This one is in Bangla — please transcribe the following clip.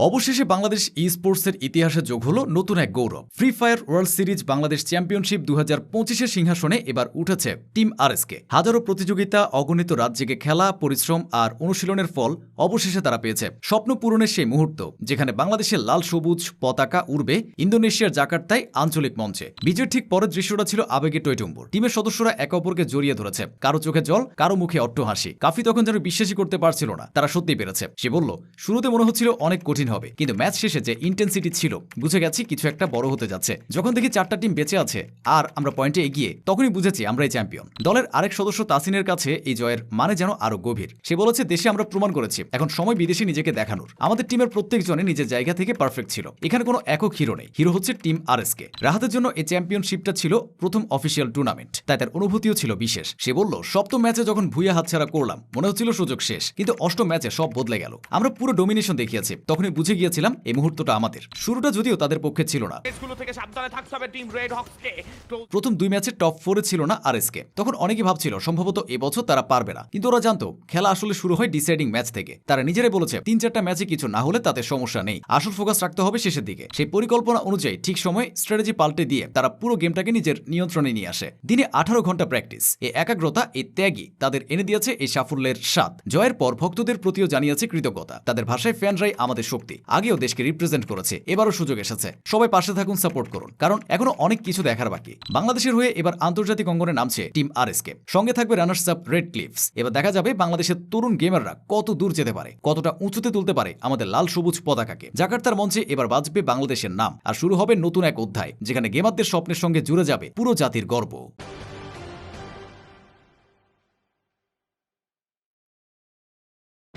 অবশেষে বাংলাদেশ ই স্পোর্টসের ইতিহাসে যোগ হলো নতুন এক গৌরব। Free Fire world series Bangladesh championship দু হাজার সিংহাসনে এবার উঠেছে টিম আরএসকে হাজারো প্রতিযোগিতা, অগণিত জেগে খেলা, পরিশ্রম আর অনুশীলনের ফল অবশেষে তারা পেয়েছে। স্বপ্ন পূরণের সেই মুহূর্ত, যেখানে বাংলাদেশের লাল, সবুজ পতাকা উড়বে ইন্দোনেশিয়ার জাকার্তায় আঞ্চলিক মঞ্চে। বিজয়ের ঠিক পরের দৃশ্যটা ছিল আবেগে টৈটুম্বর টিমের সদস্যরা একে অপরকে জড়িয়ে ধরেছে। কারও চোখে জল, কারও মুখে অট্ট হাসি কাফি তখন যেন বিশ্বাসই করতে পারছিল না, তারা সত্যি পেরেছে। সে বলল, শুরুতে মনে হচ্ছিল অনেক কঠিন হবে। কিন্তু ম্যাচ শেষে যে ইন্টেন্সিটি ছিল, বুঝে গেছি কিছু একটা বড় হতে যাচ্ছে। যখন দেখি চারটা টিম বেঁচে আছে আর আমরা পয়েন্টে এগিয়ে, তখনই বুঝেছি আমরাই চ্যাম্পিয়ন দলের আরেক সদস্য তাসিনের কাছে এই জয়ের মানে যেন আরও গভীর। সে বলেছে, দেশে আমরা প্রমাণ করেছি। এখন সময় বিদেশে নিজেকে দেখানোর। আমাদের টিমের প্রত্যেকজনে নিজের জায়গা থেকে পারফেক্ট ছিল। এখানে কোনো একক হিরো নেই। হিরো হচ্ছে টিম আরএসকে। রাহাতের জন্য এই চ্যাম্পিয়নশিপটা ছিল প্রথম অফিসিয়াল টুর্নামেন্ট তাই তার অনুভূতিও ছিল বিশেষ। সে বলল, সপ্তম ম্যাচে যখন ভুইয়া হাতছাড়া করলাম, মনে হচ্ছিল সুযোগ শেষ। কিন্তু অষ্টম ম্যাচে সব বদলে গেল। আমরা পুরো ডোমিনেশন দেখিয়েছি। তখনই বুঝে গিয়েছিলাম এই মুহূর্তটা আমাদের। শুরুটা যদিও তাদের পক্ষে ছিল না। প্রথম দুই ম্যাচে টপ ফোরে ছিল না আরএসকে। তখন অনেকে ভাবছিল সম্ভবত এবছর তারা পারবে না। কিন্তু ওরা জানতো খেলা আসলে শুরু হয় ডিসাইডিং ম্যাচ থেকে। তারা নিজেরাই বলেছে তিন চারটা ম্যাচে কিছু না হলে তাতে সমস্যা নেই। আসল ফোকাস রাখতে হবে শেষের দিকে। সেই পরিকল্পনা অনুযায়ী ঠিক সময় স্ট্র্যাটেজি পাল্টে দিয়ে তারা পুরো গেমটাকে নিজের নিয়ন্ত্রণে নিয়ে আসে। দিনে আঠারো ঘণ্টা প্র্যাকটিস এই একাগ্রতা এই ত্যাগই তাদের এনে দিয়েছে এই সাফল্যের স্বাদ। জয়ের পর ভক্তদের প্রতিও জানিয়েছে কৃতজ্ঞতা। তাদের ভাষায় ফ্যানরাই আমাদের শক্তি। আগেও দেশকে রিপ্রেজেন্ট করেছে, এবারও সুযোগ এসেছে। সবাই পাশে থাকুন সাপোর্ট করুন, কারণ এখনও অনেক কিছু দেখার বাকি। বাংলাদেশের হয়ে এবার আন্তর্জাতিক অঙ্গনে নামছে টিম আর আরএসকে। সঙ্গে থাকবে রানার্স আপ রেড ক্লিপস এবার দেখা যাবে বাংলাদেশের তরুণ গেমাররা কত দূর যেতে পারে, কতটা উঁচুতে তুলতে পারে আমাদের লাল সবুজ পতাকাকে। জাকার্তার মঞ্চে এবার বাজবে বাংলাদেশের নাম। আর শুরু হবে নতুন এক অধ্যায়, যেখানে গেমারদের স্বপ্নের সঙ্গে জুড়ে যাবে পুরো জাতির গর্ব।